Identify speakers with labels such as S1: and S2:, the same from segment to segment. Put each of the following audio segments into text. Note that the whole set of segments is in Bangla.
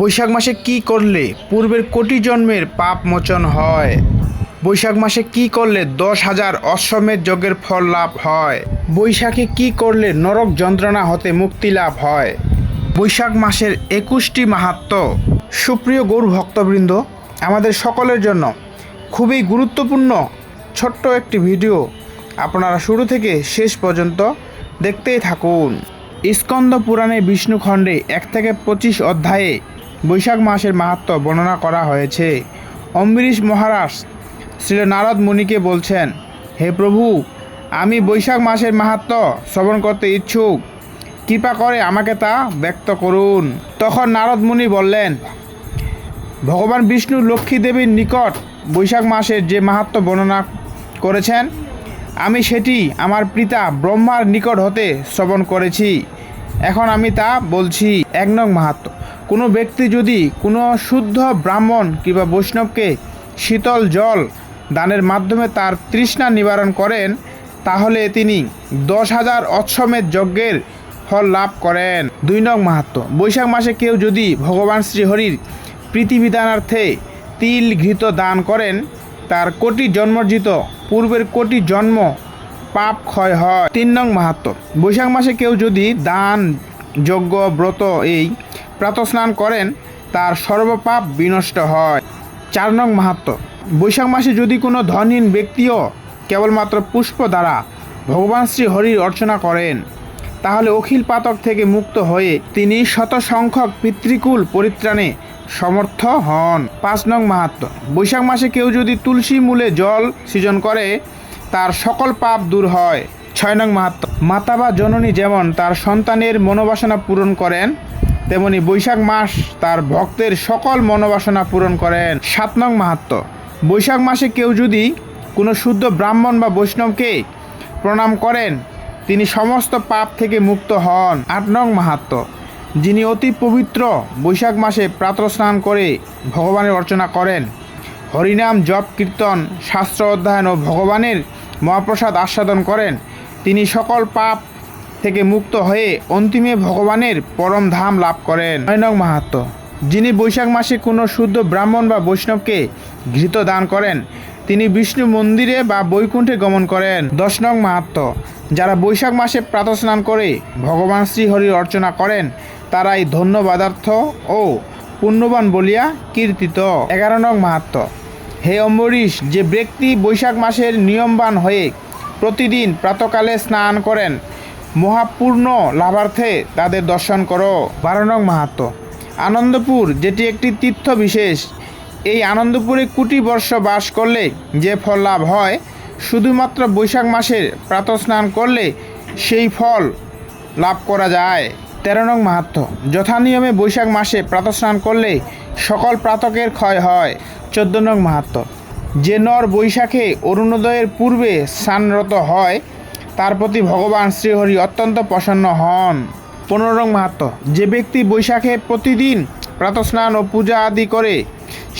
S1: বৈশাখ মাসে কি করলে পূর্বের কোটি জন্মের পাপ মোচন হয়? বৈশাখ মাসে কি করলে দশ হাজার অশ্বমেধ যজ্ঞের ফল লাভ হয়? বৈশাখে কি করলে নরক যন্ত্রণা হতে মুক্তি লাভ হয়? বৈশাখ মাসের একুশটি মাহাত্ম। সুপ্রিয় গরু ভক্তবৃন্দ, আমাদের সকলের জন্য খুবই গুরুত্বপূর্ণ ছোট্ট একটি ভিডিও আপনারা শুরু থেকে শেষ পর্যন্ত দেখতেই থাকুন। স্কন্দ পুরাণে বিষ্ণুখণ্ডে এক থেকে পঁচিশ অধ্যায়ে বৈশাখ মাসের মাহাত্ম বর্ণনা করা হয়েছে। অম্বরীশ মহারাজ শ্রী নারদ মুনিকে বলছেন, হে প্রভু, আমি বৈশাখ মাসের মাহাত্ম শ্রবণ করতে ইচ্ছুক। কৃপা করে আমাকে তা ব্যক্ত করুন। তখন নারদ মুনি বললেন, ভগবান বিষ্ণু লক্ষ্মী দেবীর নিকট বৈশাখ মাসের যে মাহাত্ম বর্ণনা করেছেন, আমি সেটি আমার পিতা ব্রহ্মার নিকট হতে শ্রবণ করেছি। এখন আমি তা বলছি। এক নং মাহাত্ম কোনো ব্যক্তি যদি কোনো শুদ্ধ ব্রাহ্মণ কিংবা বৈষ্ণবকে শীতল জল দানের মাধ্যমে তার তৃষ্ণা নিবারণ করেন, তাহলে তিনি দশ হাজার অশ্বমেধ যজ্ঞের ফল লাভ করেন। দুই নং মাহাত্ম, বৈশাখ মাসে কেউ যদি ভগবান শ্রীহরির প্রীতিবিধানার্থে তিল ঘৃত দান করেন, তার কোটি জন্মর্জিত পূর্বের কোটি জন্ম পাপ ক্ষয় হয়। তিন নং মাহাত্ম, বৈশাখ মাসে কেউ যদি দান, যজ্ঞ, ব্রত এই প্রাতস্নান করেন, তার সর্বপাপ বিনষ্ট হয়। চার নং মাহাত্ম। বৈশাখ মাসে যদি কোনো ধনহীন ব্যক্তিও কেবলমাত্র পুষ্প দ্বারা ভগবান শ্রী হরির অর্চনা করেন, তাহলে অখিল পাতক থেকে মুক্ত হয়ে তিনি শত সংখ্যক পিতৃকুল পরিত্রাণে সমর্থ হন। পাঁচ নং মাহাত্ম। বৈশাখ মাসে কেউ যদি তুলসী মূলে জল সৃজন করে, তার সকল পাপ দূর হয়। ছয় নং মাহাত্ম। মাতা বা জননী যেমন তার সন্তানের মনোবাসনা পূরণ করেন তেমনি বৈশাখ মাস তার ভক্তের সকল মনোবাসনা পূরণ করেন সাত নং মাহাত্ম। বৈশাখ মাসে কেউ যদি কোনো শুদ্ধ ব্রাহ্মণ বা বৈষ্ণবকে প্রণাম করেন, তিনি সমস্ত পাপ থেকে মুক্ত হন। আট নং মাহাত্ম। যিনি অতি পবিত্র বৈশাখ মাসে প্রাতঃস্নান করে ভগবানের অর্চনা করেন, হরিনাম, জপ, কীর্তন, শাস্ত্র অধ্যয়ন ও ভগবানের মহাপ্রসাদ আস্বাদন করেন, তিনি সকল পাপ থেকে মুক্ত হয়ে অন্তিমে ভগবানের পরম ধাম লাভ করেন নয় নং মাহাত্ম। যিনি বৈশাখ মাসে কোনো শুদ্ধ ব্রাহ্মণ বা বৈষ্ণবকে ঘৃত দান করেন, তিনি বিষ্ণু মন্দিরে বা বৈকুণ্ঠে গমন করেন। দশ নং মাহাত্ম। যারা বৈশাখ মাসে প্রাতঃস্নান করে ভগবান শ্রীহরির অর্চনা করেন, তারাই ধন্যবাদার্থ ও পুণ্যবান বলিয়া কীর্তিত। এগারো নং মাহাত্ম। হে অম্বরীশ, যে ব্যক্তি বৈশাখ মাসের নিয়মবান হয়ে প্রতিদিন প্রাতকালে স্নান করেন মহাপূর্ণ লাভার্থে তাদের দর্শন করো। বারো নং মাহাত্ম। আনন্দপুর যেটি একটি তীর্থ বিশেষ এই আনন্দপুরে কোটি বর্ষ বাস করলে যে ফল লাভ হয় শুধুমাত্র বৈশাখ মাসের প্রাতঃস্নান করলে সেই ফল লাভ করা যায়। তেরো নং মাহাত্ম। যথানিয়মে বৈশাখ মাসে প্রাতঃস্নান করলে সকল প্রাতকের ক্ষয় হয়। চোদ্দ নং মাহাত্ম। যে নর বৈশাখে অরুণোদয়ের পূর্বে স্নানরত হয় তার প্রতি ভগবান শ্রীহরি অত্যন্ত প্রসন্ন হন। পনেরো মাহাত্ম যে ব্যক্তি বৈশাখে প্রতিদিন প্রাতঃস্নান ও পূজা আদি করে,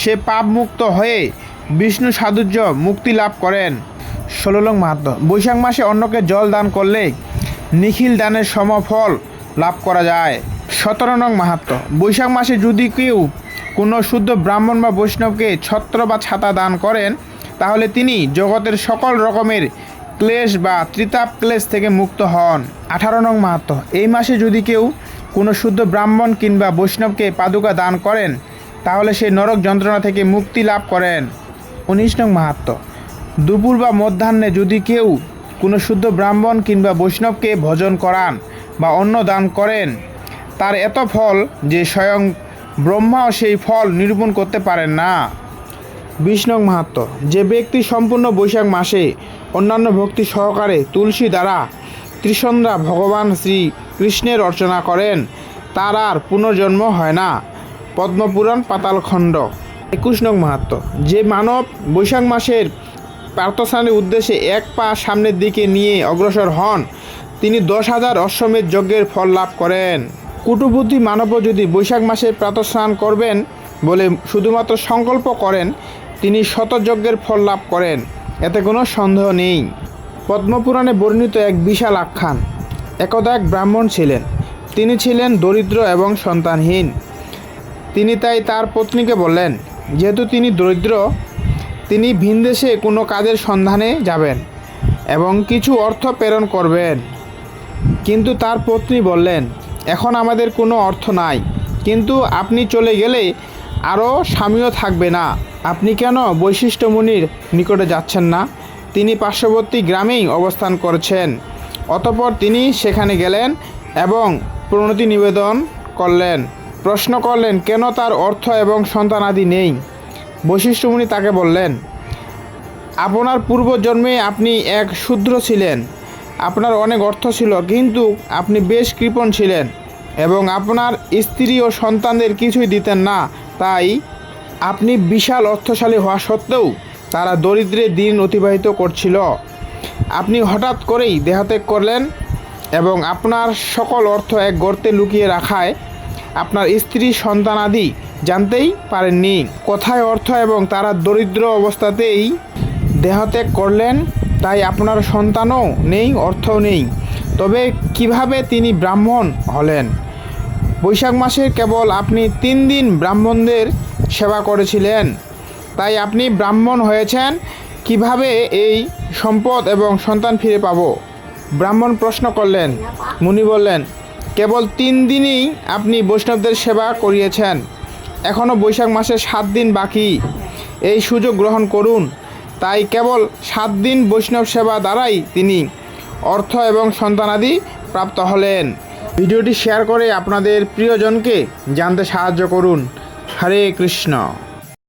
S1: সে পাপমুক্ত হয়ে বিষ্ণু সাধুর্য মুক্তি লাভ করেন। ষোলো মাহাত্ম বৈশাখ মাসে অন্যকে জল দান করলে নিখিল দানের সমফল লাভ করা যায়। সতেরো নং মাহাত্ম বৈশাখ মাসে যদি কেউ কোনো শুদ্ধ ব্রাহ্মণ বা বৈষ্ণবকে ছত্র বা ছাতা দান করেন, তাহলে তিনি জগতের সকল রকমের ক্লেশ বা ত্রিতাপ ক্লেশ থেকে মুক্ত হন। আঠারো নং মাহাত্ম এই মাসে যদি কেউ কোনো শুদ্ধ ব্রাহ্মণ কিংবা বৈষ্ণবকে পাদুকা দান করেন, তাহলে সে নরক যন্ত্রণা থেকে মুক্তি লাভ করেন। উনিশ নং মাহাত্ম দুপুর বা মধ্যাহ্নে যদি কেউ কোনো শুদ্ধ ব্রাহ্মণ কিংবা বৈষ্ণবকে ভোজন করান বা অন্ন দান করেন, তার এত ফল যে স্বয়ং ব্রহ্মাও সেই ফল নিরূপণ করতে পারেন না। বিশ নং মাহাত্ম যে ব্যক্তি সম্পূর্ণ বৈশাখ মাসে অন্যান্য ভক্তি সহকারে তুলসী দ্বারা ত্রিসন্ধ্যা ভগবান শ্রী কৃষ্ণের অর্চনা করেন, তার আর পুনর্জন্ম হয় না। পদ্মপুরাণ পাতালখণ্ড একুশ নং মাহাত্ম যে মানব বৈশাখ মাসের প্রার্থস্থানের উদ্দেশ্যে এক পা সামনের দিকে নিয়ে অগ্রসর হন, তিনি দশ হাজার অশ্বমেধ যজ্ঞের ফল লাভ করেন। কুটুবুদ্ধি মানবও যদি বৈশাখ মাসে প্রাতঃস্নান করবেন বলে শুধুমাত্র সংকল্প করেন তিনি শতযজ্ঞের ফল লাভ করেন। এতে কোনো সন্দেহ নেই। পদ্মপুরাণে বর্ণিত এক বিশাল আখ্যান। একদা এক ব্রাহ্মণ ছিলেন। তিনি ছিলেন দরিদ্র এবং সন্তানহীন। তিনি তাই তার পত্নীকে বললেন, যেহেতু তিনি দরিদ্র, তিনি ভিনদেশে কোনো কাজের সন্ধানে যাবেন এবং কিছু অর্থ প্রেরণ করবেন। কিন্তু তার পত্নী বললেন, এখন আমাদের কোনো অর্থ নাই। কিন্তু আপনি চলে গেলে আরও স্বামীও থাকবে না। আপনি কেন বৈশিষ্ট্য মুনির নিকটে যাচ্ছেন না? তিনি পার্শ্ববর্তী গ্রামেই অবস্থান করছেন। অতপর তিনি সেখানে গেলেন এবং প্রণতি নিবেদন করলেন। প্রশ্ন করলেন, কেন তার অর্থ এবং সন্তানাদি নেই? বৈশিষ্ট্য মুনি তাকে বললেন, আপনার পূর্বজন্মে আপনি এক শূদ্র ছিলেন। আপনার অনেক অর্থ ছিল, কিন্তু আপনি বেশ কৃপণ ছিলেন এবং আপনার স্ত্রী ও সন্তানদের কিছুই দিতেন না। তাই আপনি বিশাল অর্থশালী হওয়া সত্ত্বেও তারা দরিদ্রে দিন অতিবাহিত করছিল। আপনি হঠাৎ করেই দেহত্যাগ করলেন এবং আপনার সকল অর্থ এক গর্তে লুকিয়ে রাখায় আপনার স্ত্রী সন্তানাদি জানতেই পারেননি। কোথায় অর্থ এবং তারা দরিদ্র অবস্থাতেই দেহত্যাগ করলেন, তাই আপনার সন্তানও নেই, অর্থও নেই। তবে কীভাবে তিনি ব্রাহ্মণ হলেন? বৈশাখ মাসে কেবল আপনি তিন দিন ব্রাহ্মণদের সেবা করেছিলেন। তাই আপনি ব্রাহ্মণ হয়েছেন, কীভাবে এই সম্পদ এবং সন্তান ফিরে পাব? ব্রাহ্মণ প্রশ্ন করলেন, মুনি বললেন, কেবল তিন দিনই আপনি বৈষ্ণবদের সেবা করিয়েছেন। এখনও বৈশাখ মাসে সাত দিন বাকি। এই সুযোগ গ্রহণ করুন। তাই কেবল সাত দিন বৈষ্ণব সেবা দ্বারাই তিনি অর্থ এবং সন্তানাদি প্রাপ্ত হলেন। ভিডিওটি শেয়ার করে আপনাদের প্রিয়জনকে জানতে সাহায্য করুন। হরে কৃষ্ণ।